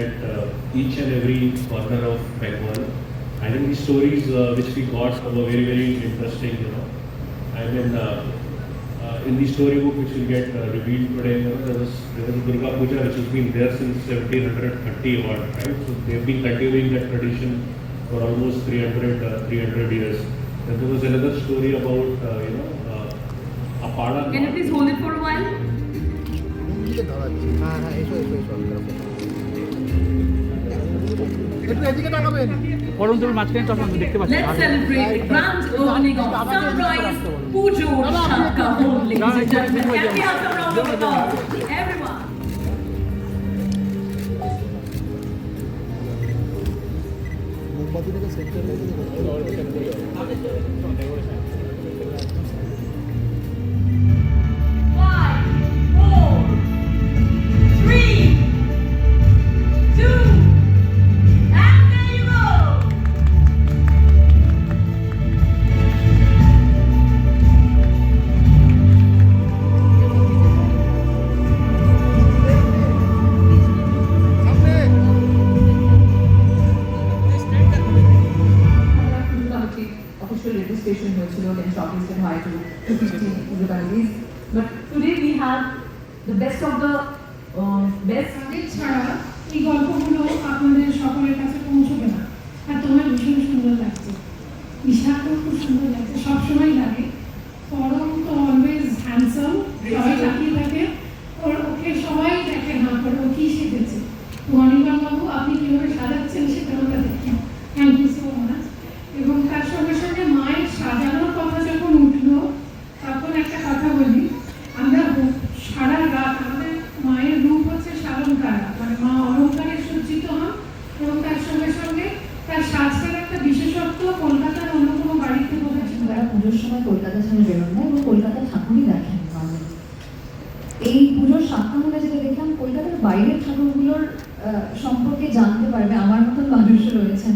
at uh, each and every corner of Bengal. I think the stories uh, which we got were very, very interesting, you know. I mean, uh, uh, in the storybook which will get uh, revealed today, you know, there was there was Durga Puja which has been there since 1730 odd, right? So they've been continuing that tradition for almost 300, uh, 300 years. Then there was another story about, uh, you know, uh, Can you please hold it for a while? দিকে দাঁড়াচ্ছি হ্যাঁ হ্যাঁ এসো এসো এসো একটু এদিকে তাকাবেন পরম তোর মাঝখানে তখন আমি দেখতে পাচ্ছি Let's celebrate the grand opening of Sunrise Pujo Shaka Home, ladies and gentlemen. Can we have some round of applause? Everyone. মোমবাতিটাকে সেন্টারে Five, রেজিস্ট্রেশন হয়েছিল শর্টলিস্টেড হয় to two fifty municipalities but today we have the best of the best আগে ছাড়া এই গল্পগুলো আপনাদের সকলের কাছে পৌঁছবে না। আর তোমার ভীষণ সুন্দর লাগছে। বিশাখও খুব সুন্দর লাগছে। সবসময় লাগে। পরম তো অলওয়েজ হ্যান্ডসাম সবাই তাকিয়ে থাকে। ওর ওকে সবাই দেখে না করে ও কি শিখেছে তো অনির্বাণ বাবু আপনি কীভাবে সাজাচ্ছেন সেটা আমরা দেখি থ্যাংক ইউ সো মাচ এবং তার সঙ্গে সঙ্গে মায়ের সাজানোর কথা যখন উঠল তখন একটা কথা বলি আমরা হো- সারা রাত আমাদের মায়ের রূপ হচ্ছে সালঙ্কারা মানে মা অলঙ্কারে সজ্জিত হন এবং তার সঙ্গে সঙ্গে তার সাজটার একটা বিশেষত্ব কলকাতার অন্য কোনো বাড়িতে বোধহয় ছিল না। তারা পুজোর সময় কলকাতা ছেড়ে বেরোন না এবং কলকাতা ঠাকুরই দেখেন normally। এই পুজোর সাতটা যেটা দেখলাম কলকাতার বাইরের ঠাকুরগুলোর সম্পর্কে জানতে পারবে আমার মতন মানুষও রয়েছেন।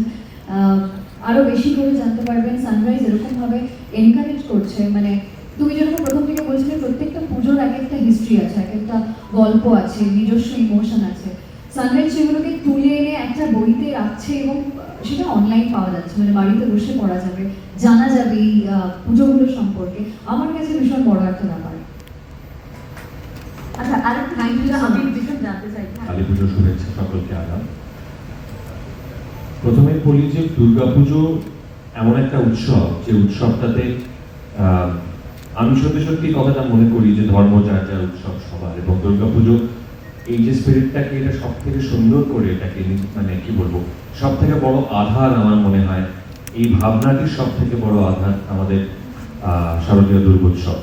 আহ, আরও বেশি করে জানতে পারবেন সানরাইজ এরকমভাবে এনকারেজ করছে। মানে তুমি যেরকম প্রথম থেকে বলছিলে প্রত্যেকটা পুজোর এক একটা হিস্ট্রি আছে এক একটা গল্প আছে নিজস্ব ইমোশন আছে। সানরাইজ সেগুলোকে তুলে এনে একটা বইতে রাখছে এবং সেটা অনলাইন পাওয়া যাচ্ছে মানে বাড়িতে বসে পড়া যাবে জানা যাবে এই পুজোগুলো সম্পর্কে। আমার কাছে ভীষণ বড় একটা ব্যাপার। আচ্ছা আমি জানতে চাই হ্যাঁ। কালী পুজো শুভেচ্ছা সকলকে আগাম প্রথমে বলি যে দুর্গাপুজো এমন একটা উৎসব যে উৎসবটাতে আহ, আমি সত্যি সত্যি কথাটা মনে করি যে ধর্ম যার যার উৎসব সবার এবং দুর্গাপুজো এই যে স্পিরিটটাকে এটা সব থেকে সুন্দর করে এটাকে মানে কি বলব সব থেকে বড় আধার আমার মনে হয়, এই ভাবনাটির সব থেকে বড় আধার আমাদের শারদীয় দুর্গোৎসব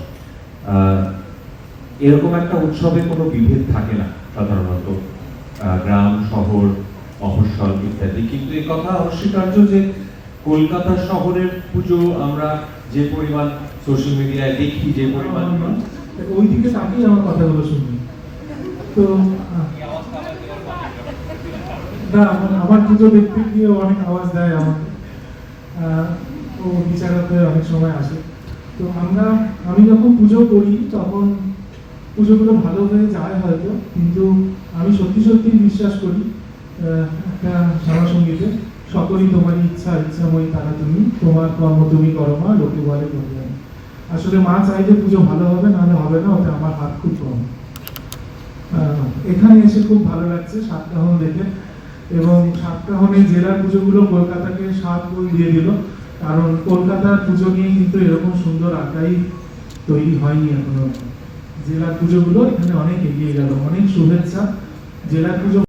এরকম একটা উৎসবে কোনো বিভেদ থাকে না, সাধারণত গ্রাম, শহর, মফস্বল ইত্যাদি। কিন্তু এই কথা অস্বীকার্য যে কলকাতা শহরের পুজো আমরা যে পরিমাণ সোশ্যাল মিডিয়ায় দেখি, যে পরিমাণ ওই দিকে তাকিয়ে আমার কথাগুলো শুনবি। তো না আমার- আমার পুজো দেখতে গিয়ে অনেক আওয়াজ দেয় আমাকে। ও বিচারকে অনেক সময় আসে। তো আমরা, আমি যখন পুজো করি, তখন পুজোগুলো ভালো হয়ে যায় হয়তো, কিন্তু আমি সত্যি সত্যি বিশ্বাস করি একটা শ্যামা সঙ্গীতে, সকলই তোমার ইচ্ছা, ইচ্ছাময়ী, তারা তুমি, তোমার কর্ম তুমি করো মা, লোকে বলে আসলে মা চাই যে পুজো ভালো হবে, নাহলে হবে না, ওতে আমার হাত খুব কম। এখানে এসে খুব ভালো লাগছে সাতকাহন দেখে। এবং সাতকাহনে জেলার পুজোগুলো কলকাতাকে সাত গুণ দিয়ে দিল। কারণ কলকাতার পুজো নিয়ে কিন্তু এরকম সুন্দর আড্ডাই তৈরি হয়নি এখনও। জেলার পুজোগুলো এখানে অনেক এগিয়ে গেল। অনেক শুভেচ্ছা। জেলার পুজো